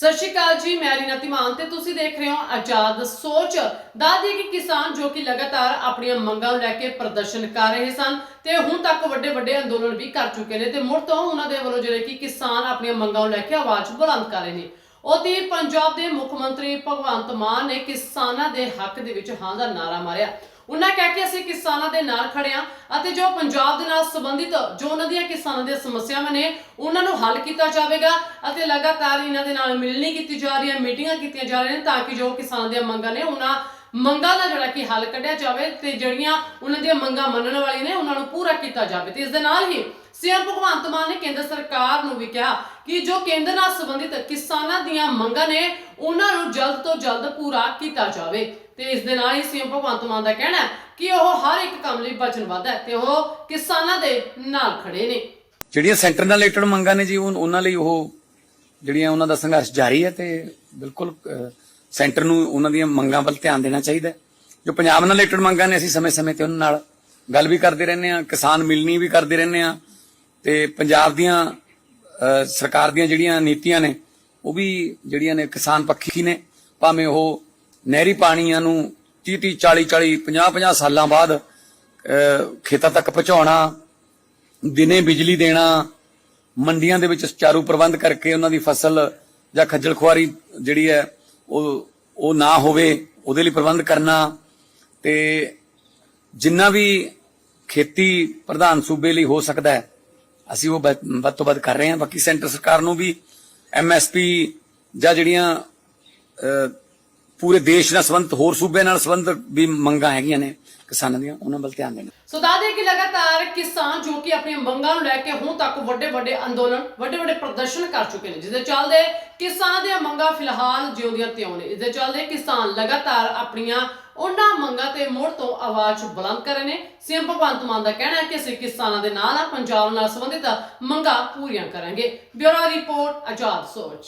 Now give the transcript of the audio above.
ਸਤਿ ਸ਼੍ਰੀ ਅਕਾਲ ਜੀ, ਮੈਂ ਰੀਨਾ ਤਿਮਾਨ ਤੇ ਤੁਸੀਂ ਦੇਖ ਰਹੇ ਹੋ ਆਜ਼ਾਦ ਸੋਚ। ਦੱਸਦੀ ਕਿ ਕਿਸਾਨ ਜੋ ਕਿ ਲਗਾਤਾਰ ਆਪਣੀਆਂ ਮੰਗਾਂ ਨੂੰ ਲੈ ਕੇ ਪ੍ਰਦਰਸ਼ਨ ਕਰ ਰਹੇ ਸਨ ਤੇ ਹੁਣ ਤੱਕ ਵੱਡੇ ਵੱਡੇ ਅੰਦੋਲਨ ਵੀ ਕਰ ਚੁੱਕੇ ਨੇ ਤੇ ਮੁੜ ਤੋਂ ਉਹਨਾਂ ਦੇ ਵੱਲੋਂ ਜਿਹੜੇ ਕਿ ਕਿਸਾਨ ਆਪਣੀਆਂ ਮੰਗਾਂ ਨੂੰ ਲੈ ਕੇ ਆਵਾਜ਼ ਬੁਲੰਦ ਕਰ ਰਹੇ ਨੇ। ਉਹਦੀ ਪੰਜਾਬ ਦੇ ਮੁੱਖ ਮੰਤਰੀ ਭਗਵੰਤ ਮਾਨ ਨੇ ਕਿਸਾਨਾਂ ਦੇ ਹੱਕ ਦੇ ਵਿੱਚ ਹਾਂ ਦਾ ਨਾਰਾ ਮਾਰਿਆ। ਉਹਨਾਂ ਕਹਿ ਕੇ ਅਸੀਂ ਕਿਸਾਨਾਂ ਦੇ ਨਾਲ ਖੜੇ ਹਾਂ ਅਤੇ ਜੋ ਪੰਜਾਬ ਦੇ ਨਾਲ ਸੰਬੰਧਿਤ ਜੋ ਉਹਨਾਂ ਦੀਆਂ ਕਿਸਾਨਾਂ ਦੀਆਂ ਸਮੱਸਿਆਵਾਂ ਨੇ, ਉਹਨਾਂ ਨੂੰ ਹੱਲ ਕੀਤਾ ਜਾਵੇਗਾ ਅਤੇ ਲਗਾਤਾਰ ਇਹਨਾਂ ਦੇ ਨਾਲ ਮਿਲਣੀ ਕੀਤੀ ਜਾ ਰਹੀ ਹੈ, ਮੀਟਿੰਗਾਂ ਕੀਤੀਆਂ ਜਾ ਰਹੀਆਂ ਨੇ ਤਾਂ ਕਿ ਜੋ ਕਿਸਾਨਾਂ ਦੀਆਂ ਮੰਗਾਂ ਨੇ, ਉਹਨਾਂ ਮੰਗਾਂ ਦਾ ਜਿਹੜਾ ਕਿ ਹੱਲ ਕੱਢਿਆ ਜਾਵੇ ਤੇ ਜਿਹੜੀਆਂ ਉਹਨਾਂ ਦੀਆਂ ਮੰਗਾਂ ਮੰਨਣ ਵਾਲੀਆਂ ਨੇ, ਉਹਨਾਂ ਨੂੰ ਪੂਰਾ ਕੀਤਾ ਜਾਵੇ। ਤੇ ਇਸ ਦੇ ਨਾਲ ਹੀ ਸੀਐਮ ਭਗਵੰਤ ਮਾਨ ਨੇ ਕੇਂਦਰ ਸਰਕਾਰ ਨੂੰ ਵੀ ਕਿਹਾ ਕਿ ਜੋ ਕੇਂਦਰ ਨਾਲ ਸੰਬੰਧਿਤ ਕਿਸਾਨਾਂ ਦੀਆਂ ਮੰਗਾਂ ਨੇ, ਉਹਨਾਂ ਨੂੰ ਜਲਦ ਤੋਂ ਜਲਦ ਪੂਰਾ ਕੀਤਾ ਜਾਵੇ। ਤੇ ਇਸ ਦੇ ਨਾਲ ਹੀ ਸੀਐਮ ਭਗਵੰਤ ਮਾਨ ਦਾ ਕਹਿਣਾ ਹੈ ਕਿ ਉਹ ਹਰ ਇੱਕ ਕੰਮ ਲਈ ਵਚਨਬੱਧ ਹੈ ਤੇ ਉਹ ਕਿਸਾਨਾਂ ਦੇ ਨਾਲ ਖੜੇ ਨੇ। ਜਿਹੜੀਆਂ ਸੈਂਟਰ ਨਾਲ ਰਿਲੇਟਡ ਮੰਗਾਂ ਨੇ ਜੀ ਉਹਨਾਂ ਲਈ ਉਹ ਜਿਹੜੀਆਂ ਉਹਨਾਂ ਦਾ ਸੰਘਰਸ਼ ਜਾਰੀ ਹੈ ਤੇ ਬਿਲਕੁਲ ਸੈਂਟਰ ਨੂੰ ਉਹਨਾਂ ਦੀਆਂ ਮੰਗਾਂ ਵੱਲ ਧਿਆਨ ਦੇਣਾ ਚਾਹੀਦਾ ਜੋ ਪੰਜਾਬ ਨਾਲ ਰਿਲੇਟਡ ਮੰਗਾਂ ਨੇ, ਅਸੀਂ ਸਮੇਂ-ਸਮੇਂ ਤੇ ਉਹਨਾਂ ਨਾਲ ਗੱਲ ਵੀ ਕਰਦੇ ਰਹਿੰਦੇ ਆ ਕਿਸਾਨ ਮਿਲਣੀ ਵੀ ਕਰਦੇ ਰਹਿੰਦੇ ਆ ਤੇ ਪੰਜਾਬ ਦੀਆਂ ਸਰਕਾਰ ਦੀਆਂ ਜਿਹੜੀਆਂ ਨੀਤੀਆਂ ਨੇ, ਉਹ ਵੀ ਜਿਹੜੀਆਂ ਨੇ ਕਿਸਾਨ ਪੱਖੀ ਨੇ, ਭਾਵੇਂ ਉਹ ਨਹਿਰੀ ਪਾਣੀਆਂ ਨੂੰ 30 30 40 40 50 50 ਸਾਲਾਂ ਬਾਅਦ ਖੇਤਾਂ ਤੱਕ ਪਹੁੰਚਾਉਣਾ, ਦਿਨੇ ਬਿਜਲੀ ਦੇਣਾ, ਮੰਡੀਆਂ ਦੇ ਵਿੱਚ ਸੁਚਾਰੂ ਪ੍ਰਬੰਧ ਕਰਕੇ ਉਹਨਾਂ ਦੀ ਫਸਲ ਜਾਂ ਖੱਜਲ ਖੁਆਰੀ ਜਿਹੜੀ ਹੈ, ਉਹ ਉਹ ਨਾ ਹੋਵੇ, ਉਹਦੇ ਲਈ ਪ੍ਰਬੰਧ ਕਰਨਾ ਤੇ ਜਿੰਨਾ ਵੀ ਖੇਤੀ ਪ੍ਰਧਾਨ ਸੂਬੇ ਲਈ ਹੋ ਸਕਦਾ ਹੈ ਅਸੀਂ ਉਹ ਵੱਧ ਤੋਂ ਵੱਧ ਕਰ ਰਹੇ ਹਾਂ। ਬਾਕੀ ਸੈਂਟਰ ਸਰਕਾਰ ਨੂੰ ਵੀ ਐਮਐਸਪੀ ਜਾਂ ਜਿਹੜੀਆਂ ਪੂਰੇ ਦੇਸ਼ ਨਾਲ ਸੰਬੰਧਿਤ, ਹੋਰ ਸੂਬੇ ਨਾਲ ਸੰਬੰਧਿਤ ਵੀ ਮੰਗਾਂ ਹੈਗੀਆਂ ਨੇ ਕਿਸਾਨਾਂ ਦੀਆਂ, ਉਹਨਾਂ ਵੱਲ ਧਿਆਨ ਦੇਣਾ। ਸੋ ਦੱਸਦੇ ਕਿ ਲਗਾਤਾਰ ਕਿਸਾਨ ਜੋ ਕਿ ਆਪਣੀਆਂ ਮੰਗਾਂ ਨੂੰ ਲੈ ਕੇ ਹੁਣ ਤੱਕ ਵੱਡੇ ਵੱਡੇ ਅੰਦੋਲਨ, ਵੱਡੇ ਵੱਡੇ ਪ੍ਰਦਰਸ਼ਨ ਕਰ ਚੁੱਕੇ ਨੇ, ਜਿਸ ਦੇ ਚੱਲਦੇ ਕਿਸਾਨਾਂ ਦੀਆਂ ਮੰਗਾਂ ਫਿਲਹਾਲ ਜਿਉਂਦੀਆਂ ਤਿਉਂ ਨੇ। ਇਸ ਦੇ ਚੱਲਦੇ ਕਿਸਾਨ ਲਗਾਤਾਰ ਆਪਣੀਆਂ ਉਹਨਾਂ ਮੰਗਾਂ ਤੇ ਮੁੜ ਤੋਂ ਆਵਾਜ਼ ਬੁਲੰਦ ਕਰੇ ਰਹੇ ਨੇ। ਸੀਐਮ ਭਗਵੰਤ ਮਾਨ ਦਾ ਕਹਿਣਾ ਹੈ ਕਿ ਅਸੀਂ ਕਿਸਾਨਾਂ ਦੇ ਨਾਲ ਆ, ਪੰਜਾਬ ਨਾਲ ਸੰਬੰਧਿਤ ਮੰਗਾਂ ਪੂਰੀਆਂ ਕਰਾਂਗੇ। ਬਿਊਰੋ ਰਿਪੋਰਟ, ਆਜ਼ਾਦ ਸੋਚ।